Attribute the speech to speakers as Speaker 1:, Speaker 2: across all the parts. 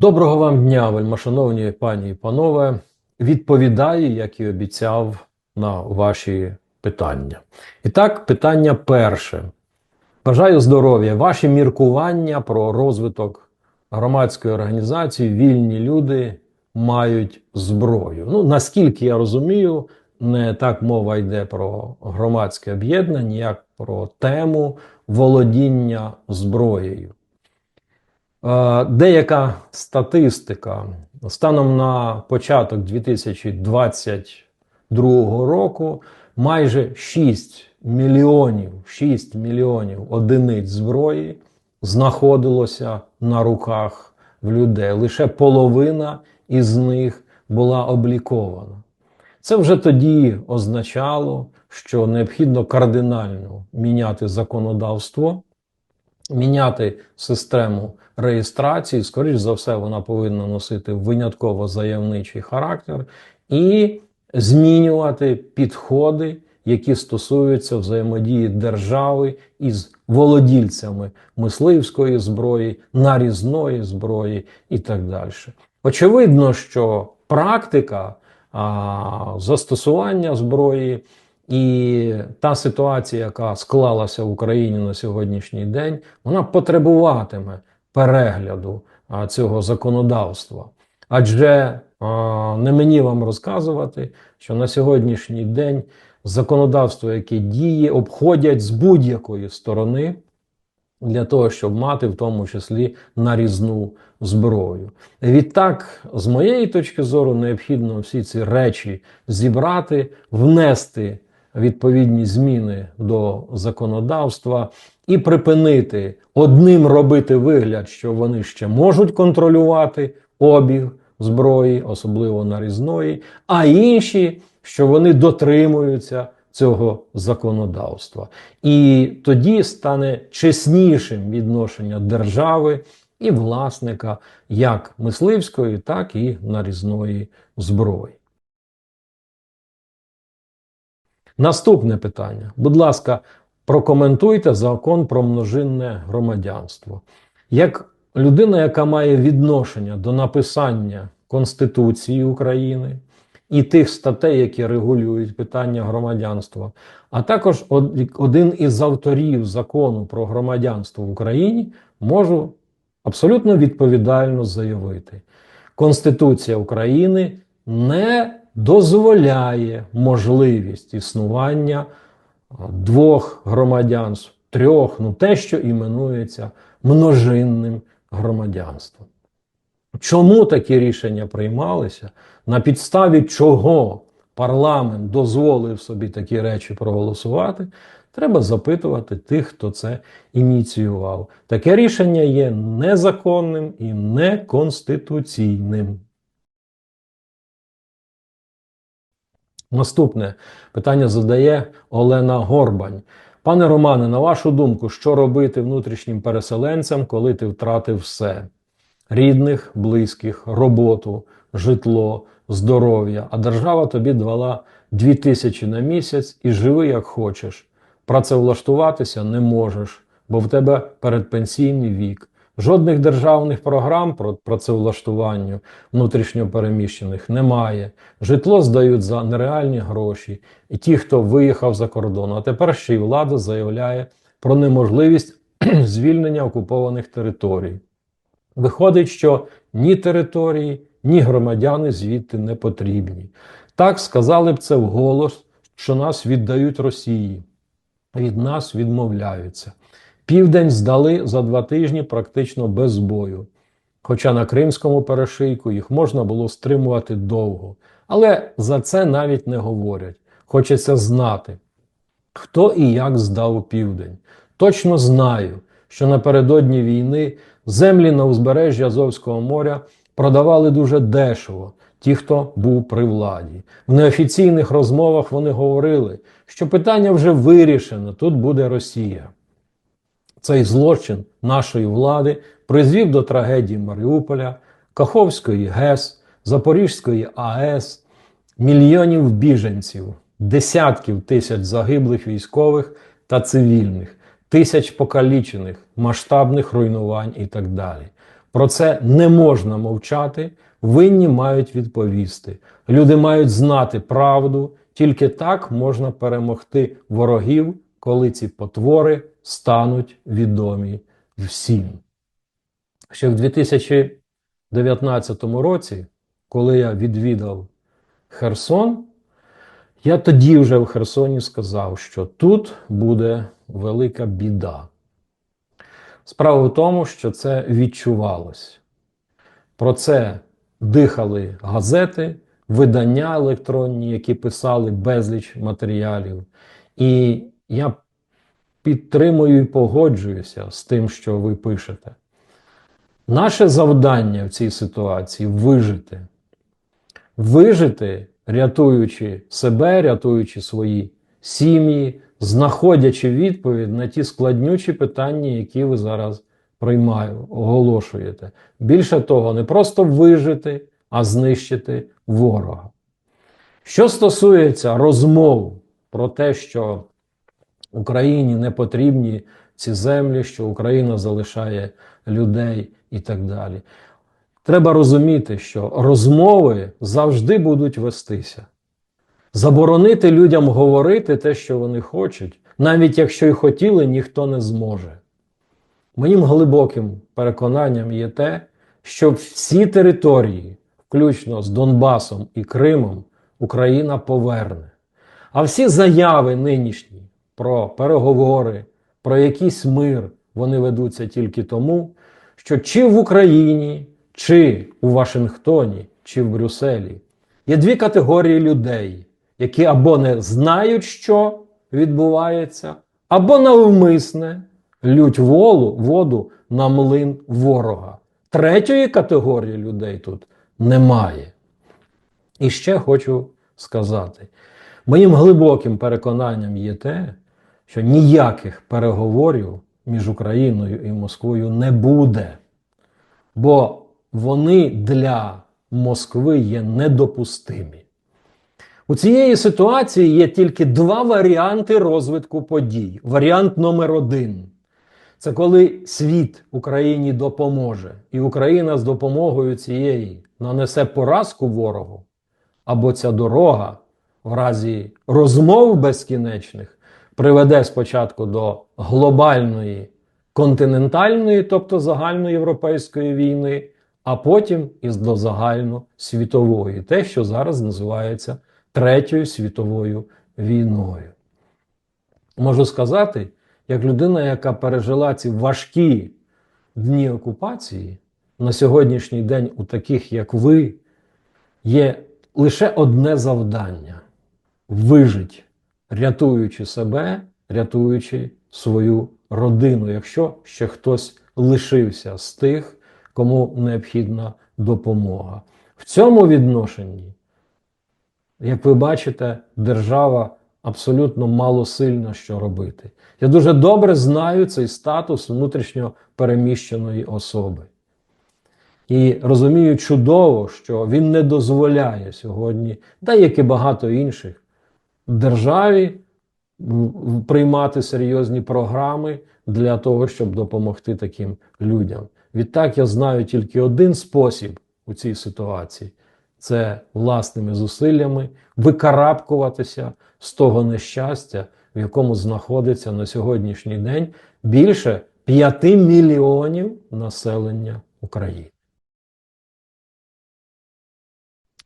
Speaker 1: Доброго вам дня, вельмашановні пані і панове. Відповідаю, як і обіцяв, на ваші питання. І так, питання перше. Бажаю здоров'я. Ваші міркування про розвиток громадської організації Вільні люди мають зброю. Ну, наскільки я розумію, не так мова йде про громадське об'єднання, як про тему володіння зброєю. Е, Деяка статистика станом на початок 2022 року майже 6 мільйонів 6 мільйонів одиниць зброї знаходилося на руках в людей. Лише половина із них була облікована. Це вже тоді означало, що необхідно кардинально міняти законодавство, міняти систему реєстрації. Скоріш за все, вона повинна носити винятково заявничий характер і змінювати підходи, які стосуються взаємодії держави із володільцями мисливської зброї, нарізної зброї і так далі. Очевидно, що практика а, застосування зброї і та ситуація, яка склалася в Україні на сьогоднішній день, вона потребуватиме перегляду цього законодавства. Адже не мені вам розказувати, що на сьогоднішній день законодавство, яке діє, обходять з будь-якої сторони для того, щоб мати в тому числі нарізну зброю. Відтак, з моєї точки зору, необхідно всі ці речі зібрати, внести відповідні зміни до законодавства і припинити одним робити вигляд, що вони ще можуть контролювати обіг зброї, особливо нарізної, а інші, що вони дотримуються цього законодавства. І тоді стане чеснішим відношення держави і власника як мисливської, так і нарізної зброї. Наступне питання. Будь ласка, прокоментуйте закон про множинне громадянство. Як людина, яка має відношення до написання Конституції України і тих статей, які регулюють питання громадянства, а також один із авторів закону про громадянство в Україні, можу абсолютно відповідально заявити: Конституція України не дозволяє можливість існування двох громадянств, трьох, ну те, що іменується множинним громадянством. Чому такі рішення приймалися? На підставі чого парламент дозволив собі такі речі проголосувати? Треба запитувати тих, хто це ініціював. Таке рішення є незаконним і неконституційним. Наступне питання задає Олена Горбань. Пане Романе, на вашу думку, що робити внутрішнім переселенцям, коли ти втратив все: рідних, близьких, роботу, житло, здоров'я, а держава тобі дві тисячі на місяць і живи як хочеш. Працевлаштуватися не можеш, бо в тебе передпенсійний вік. Жодних державних програм про працевлаштування внутрішньопереміщених немає. Житло здають за нереальні гроші. І ті, хто виїхав за кордон, а тепер ще й влада заявляє про неможливість звільнення окупованих територій. Виходить, що ні території, ні громадяни звідти не потрібні. Так сказали б це вголос, що нас віддають Росії, від нас відмовляються. Південь здали за два тижні практично без бою. Хоча на Кримському перешийку їх можна було стримувати довго. Але за це навіть не говорять. Хочеться знати, хто і як здав південь. Точно знаю, що напередодні війни землі на узбережжі Азовського моря продавали дуже дешево ті, хто був при владі. В неофіційних розмовах вони говорили, що питання вже вирішено, тут буде Росія. Цей злочин нашої влади призвів до трагедії Маріуполя, Каховської ГЕС, Запорізької АЕС, мільйонів біженців, десятків тисяч загиблих військових та цивільних, тисяч покалічених, масштабних руйнувань і так далі. Про це не можна мовчати. Винні мають відповісти. Люди мають знати правду. Тільки так можна перемогти ворогів, коли ці потвори стануть відомі всім. Ще в 2019 році, коли я відвідав Херсон, я тоді вже в Херсоні сказав, що тут буде велика біда. Справа в тому, що це відчувалось. Про це дихали газети, видання електронні, які писали безліч матеріалів. І я підтримую і погоджуюся з тим, що ви пишете. Наше завдання в цій ситуації вижити. Вижити, рятуючи себе, рятуючи свої сім'ї, знаходячи відповідь на ті складнючі питання, які ви зараз приймаю, оголошуєте. Більше того, не просто вижити, а знищити ворога. Що стосується розмов про те, що Україні не потрібні ці землі, що Україна залишає людей і так далі. Треба розуміти, що розмови завжди будуть вестися. Заборонити людям говорити те, що вони хочуть, навіть якщо й хотіли, ніхто не зможе. Моїм глибоким переконанням є те, що всі території, включно з Донбасом і Кримом, Україна поверне. А всі заяви нинішні про переговори, про якийсь мир, вони ведуться тільки тому, що чи в Україні, чи у Вашингтоні, чи в Брюсселі є дві категорії людей, які або не знають, що відбувається, або навмисне лють волу, воду на млин ворога. Третьої категорії людей тут немає. І ще хочу сказати: моїм глибоким переконанням є те, що ніяких переговорів між Україною і Москвою не буде, бо вони для Москви є недопустимі. У цієї ситуації є тільки два варіанти розвитку подій. Варіант номер один це коли світ Україні допоможе, і Україна з допомогою цієї нанесе поразку ворогу, або ця дорога в разі розмов безкінечних приведе спочатку до глобальної континентальної, тобто загальноєвропейської війни, а потім і до загальносвітової, те, що зараз називається Третьою світовою війною. Можу сказати, як людина, яка пережила ці важкі дні окупації, на сьогоднішній день у таких, як ви, є лише одне завдання вижить, рятуючи себе, рятуючи свою родину, якщо ще хтось лишився з тих, кому необхідна допомога. В цьому відношенні, як ви бачите, держава абсолютно малосильна що робити. Я дуже добре знаю цей статус внутрішньо переміщеної особи. І розумію чудово, що він не дозволяє сьогодні, та як і багато інших, державі приймати серйозні програми для того, щоб допомогти таким людям. Відтак я знаю тільки один спосіб у цій ситуації це власними зусиллями викарабкуватися з того нещастя, в якому знаходиться на сьогоднішній день більше 5 мільйонів населення України.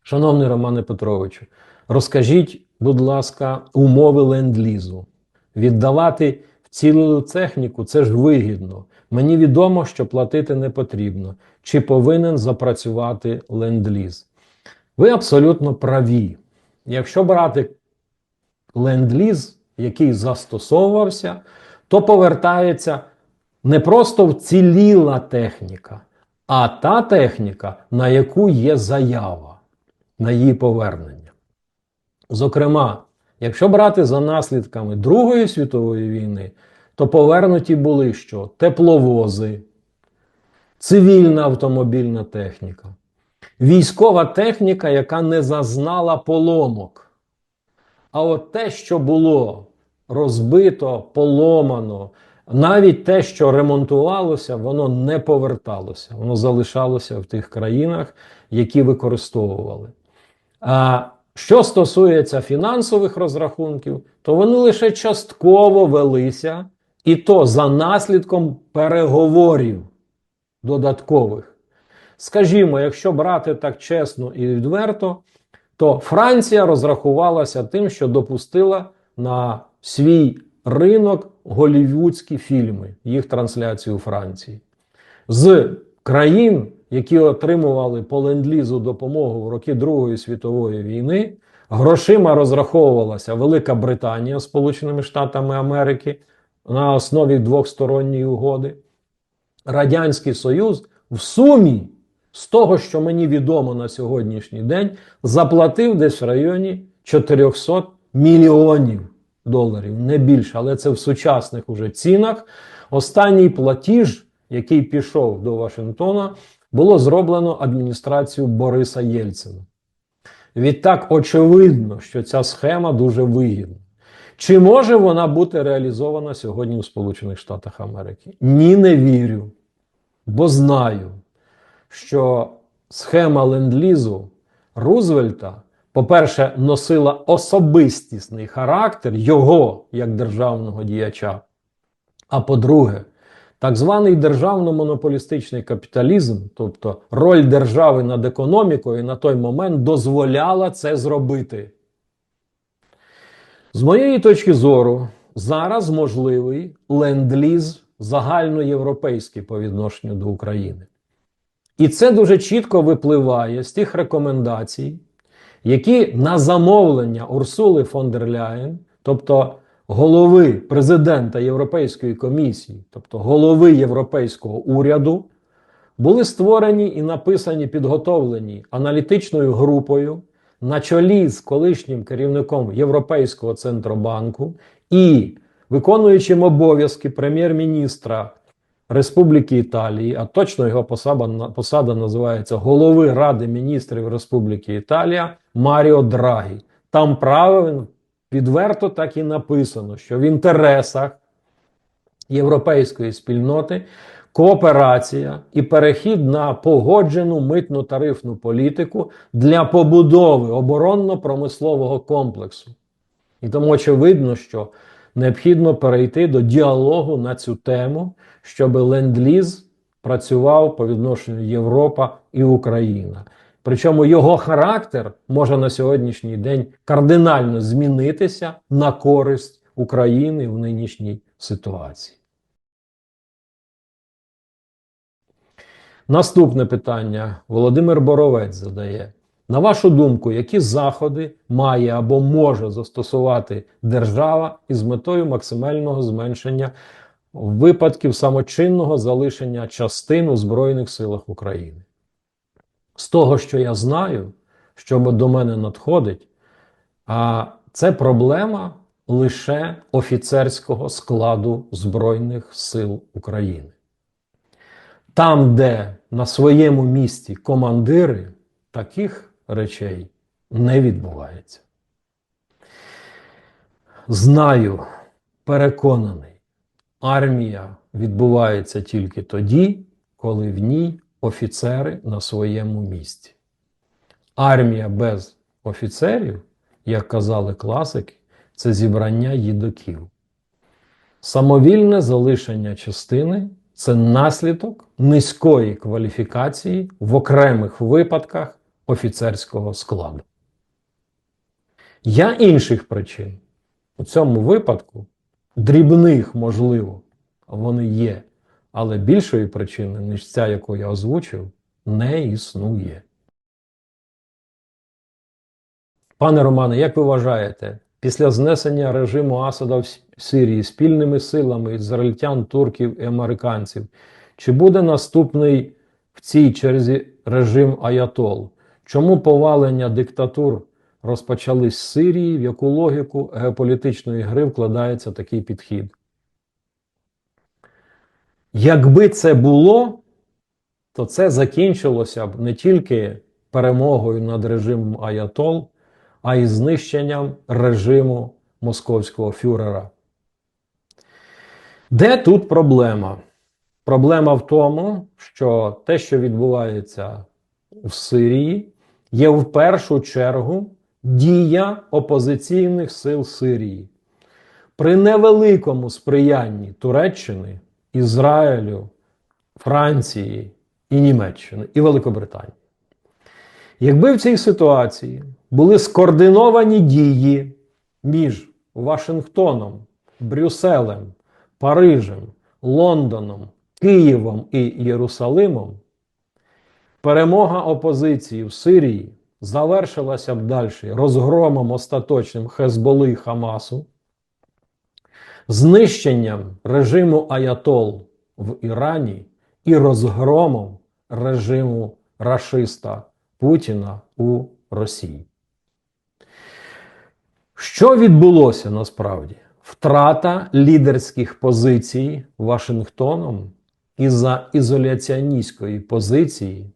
Speaker 1: Шановний Романе Петровичу, розкажіть, будь ласка, умови ленд-лізу. Віддавати вцілілу техніку це ж вигідно. Мені відомо, що платити не потрібно. Чи повинен запрацювати ленд-ліз? Ви абсолютно праві. Якщо брати ленд-ліз, який застосовувався, то повертається не просто вціліла техніка, а та техніка, на яку є заява на її повернення. Зокрема, якщо брати за наслідками Другої світової війни, то повернуті були що? Тепловози, цивільна автомобільна техніка, військова техніка, яка не зазнала поломок. А от те, що було розбито, поломано, навіть те, що ремонтувалося, воно не поверталося, воно залишалося в тих країнах, які використовували. А що стосується фінансових розрахунків, то вони лише частково велися, і то за наслідком переговорів додаткових. Скажімо, якщо брати так чесно і відверто, то Франція розрахувалася тим, що допустила на свій ринок голівудські фільми, їх трансляцію у Франції. З країн, які отримували по ленд-лізу допомогу в роки Другої світової війни, грошима розраховувалася Велика Британія Сполученими Штатами Америки на основі двохсторонньої угоди. Радянський Союз в сумі з того, що мені відомо на сьогоднішній день, заплатив десь в районі 400 мільйонів доларів, не більше, але це в сучасних уже цінах. Останній платіж, який пішов до Вашингтона, було зроблено адміністрацією Бориса Єльцина. Відтак, очевидно, що ця схема дуже вигідна. Чи може вона бути реалізована сьогодні у Сполучених Штатах Америки? Ні, не вірю, бо знаю, що схема ленд-лізу Рузвельта, по-перше, носила особистісний характер його як державного діяча. А по-друге, так званий державно-монополістичний капіталізм, тобто роль держави над економікою, на той момент дозволяла це зробити. З моєї точки зору, зараз можливий ленд-ліз загальноєвропейський по відношенню до України. І це дуже чітко випливає з тих рекомендацій, які на замовлення Урсули фон дер Ляєн, тобто голови президента Європейської комісії, тобто голови Європейського уряду, були створені і написані, підготовлені аналітичною групою на чолі з колишнім керівником Європейського центробанку і виконуючим обов'язки прем'єр-міністра Республіки Італії, а точно його посада, посада називається голови Ради міністрів Республіки Італія Маріо Драгі. Там правильно відверто так і написано, що в інтересах європейської спільноти кооперація і перехід на погоджену митну тарифну політику для побудови оборонно-промислового комплексу. І тому очевидно, що необхідно перейти до діалогу на цю тему, щоб ленд-ліз працював по відношенню Європа і Україна. Причому його характер може на сьогоднішній день кардинально змінитися на користь України в нинішній ситуації. Наступне питання Володимир Боровець задає. На вашу думку, які заходи має або може застосувати держава із метою максимального зменшення випадків самочинного залишення частин у Збройних силах України? З того, що я знаю, що до мене надходить, а це проблема лише офіцерського складу Збройних сил України. Там, де на своєму місці командири, таких речей не відбувається. Знаю, переконаний, армія відбувається тільки тоді, коли в ній офіцери на своєму місці. Армія без офіцерів, як казали класики, це зібрання їдоків. Самовільне залишення частини це наслідок низької кваліфікації в окремих випадках офіцерського складу. Я інших причин у цьому випадку, дрібних, можливо, вони є, але більшої причини, ніж ця, яку я озвучив, не існує. Пане Романе, як ви вважаєте, після знесення режиму Асада в Сирії спільними силами ізраїльтян, турків і американців, чи буде наступний в цій черзі режим Аятол? Чому повалення диктатур розпочались з Сирії, в яку логіку геополітичної гри вкладається такий підхід? Якби це було, то це закінчилося б не тільки перемогою над режимом Аятол, а й знищенням режиму московського фюрера. Де тут проблема? Проблема в тому, що те, що відбувається в Сирії, є в першу чергу дія опозиційних сил Сирії. При невеликому сприянні Туреччини, Ізраїлю, Франції і Німеччини і Великобританії. Якби в цій ситуації були скоординовані дії між Вашингтоном, Брюсселем, Парижем, Лондоном, Києвом і Єрусалимом, перемога опозиції в Сирії завершилася б далі розгромом остаточним Хезболи Хамасу, знищенням режиму Аятол в Ірані і розгромом режиму рашиста Путіна у Росії. Що відбулося насправді? Втрата лідерських позицій Вашингтоном із-за ізоляціоністської позиції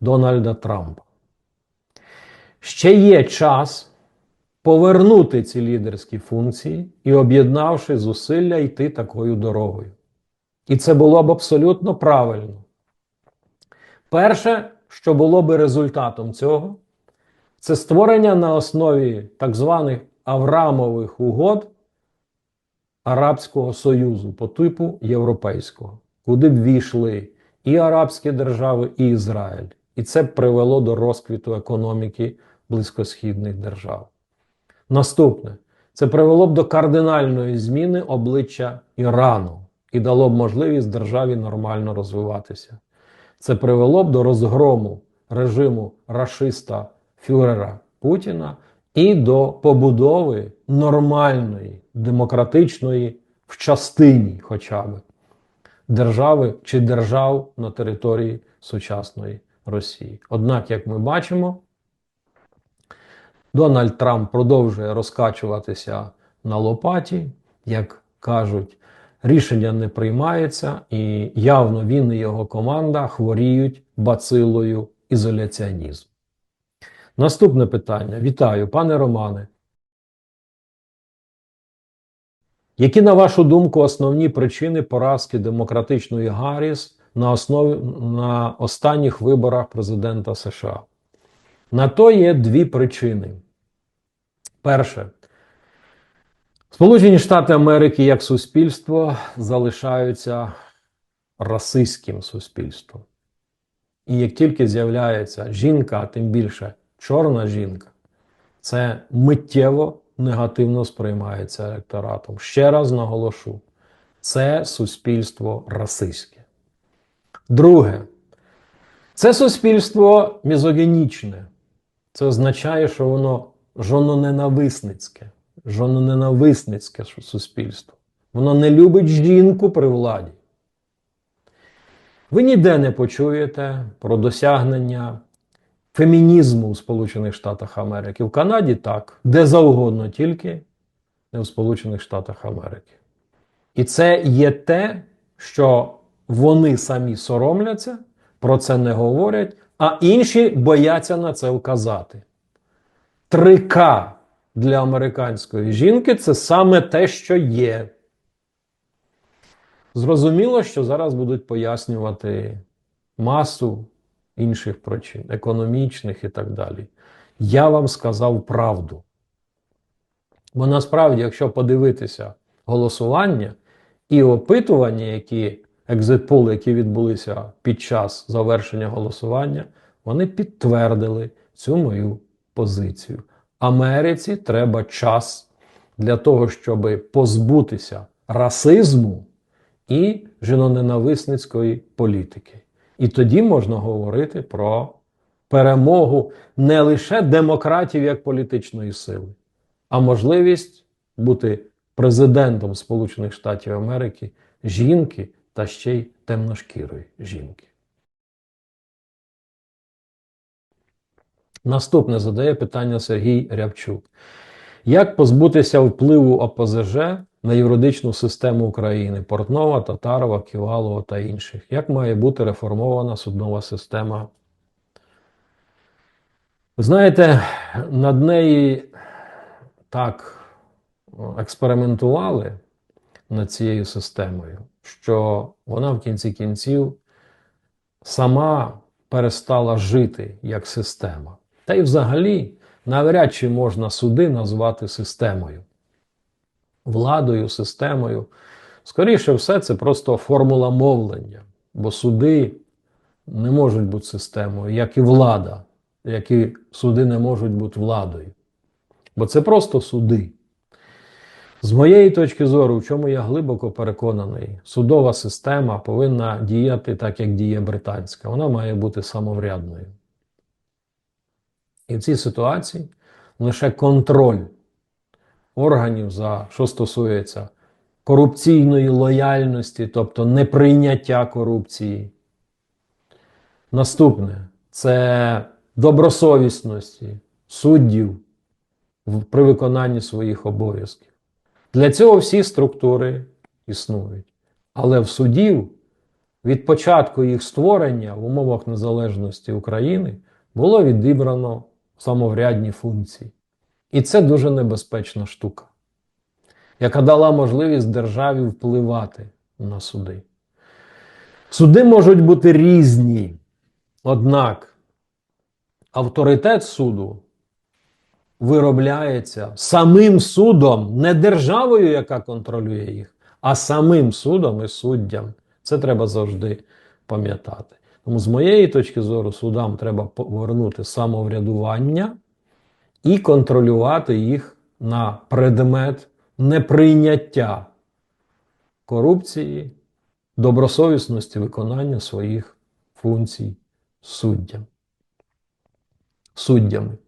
Speaker 1: Дональда Трампа. Ще є час повернути ці лідерські функції і, об'єднавши зусилля, йти такою дорогою. І це було б абсолютно правильно. Перше, що було би результатом цього, це створення на основі так званих Аврамових угод Арабського Союзу по типу Європейського, куди б війшли і Арабські держави, і Ізраїль. І це б привело до розквіту економіки близькосхідних держав. Наступне, це привело б до кардинальної зміни обличчя Ірану і дало б можливість державі нормально розвиватися. Це привело б до розгрому режиму рашиста фюрера Путіна і до побудови нормальної, демократичної в частині хоча б держави чи держав на території сучасної Росії. Однак, як ми бачимо, Дональд Трамп продовжує розкачуватися на лопаті, як кажуть, рішення не приймається, і явно він і його команда хворіють бацилою ізоляціонізму. Наступне питання. Вітаю, пане Романе. Які, на вашу думку, основні причини поразки демократичної Гарріс на основі на останніх виборах президента США? На то є дві причини. Перше, Сполучені Штати Америки як суспільство залишаються расистським суспільством. І як тільки з'являється жінка, а тим більше чорна жінка, це миттєво негативно сприймається електоратом. Ще раз наголошу, це суспільство расистське. Друге, це суспільство мізогенічне. Це означає, що воно жононенависницьке, жононенависницьке суспільство. Воно не любить жінку при владі. Ви ніде не почуєте про досягнення фемінізму в Сполучених Штатах Америки. В Канаді так, де завгодно, тільки не в Сполучених Штатах Америки. І це є те, що вони самі соромляться, про це не говорять, а інші бояться на це вказати. 3К для американської жінки це саме те, що є. Зрозуміло, що зараз будуть пояснювати масу інших причин, економічних і так далі. Я вам сказав правду. Бо насправді, якщо подивитися голосування і опитування, які екзитполи, які відбулися під час завершення голосування, вони підтвердили цю мою позицію. Америці треба час для того, щоб позбутися расизму і жіноненависницької політики. І тоді можна говорити про перемогу не лише демократів як політичної сили, а можливість бути президентом Сполучених Штатів Америки жінки та ще й темношкірої жінки. Наступне задає питання Сергій Рябчук. Як позбутися впливу ОПЗЖ на юридичну систему України Портнова, Татарова, Ківалова та інших? Як має бути реформована суднова система? Знаєте, над неї так експериментували над цією системою, що вона в кінці кінців сама перестала жити як система. Та й взагалі навряд чи можна суди назвати системою, владою, системою. Скоріше все, це просто формула мовлення, бо суди не можуть бути системою, як і влада, як і суди не можуть бути владою. Бо це просто суди. З моєї точки зору, в чому я глибоко переконаний, судова система повинна діяти так, як діє британська. Вона має бути самоврядною. І в цій ситуації лише контроль органів, за що стосується корупційної лояльності, тобто неприйняття корупції. Наступне це добросовісності суддів при виконанні своїх обов'язків. Для цього всі структури існують. Але в судів від початку їх створення в умовах незалежності України було відібрано самоврядні функції. І це дуже небезпечна штука, яка дала можливість державі впливати на суди. Суди можуть бути різні, однак авторитет суду виробляється самим судом, не державою, яка контролює їх, а самим судом і суддям. Це треба завжди пам'ятати. Тому, з моєї точки зору, судам треба повернути самоврядування і контролювати їх на предмет неприйняття корупції, добросовісності виконання своїх функцій суддям. суддями.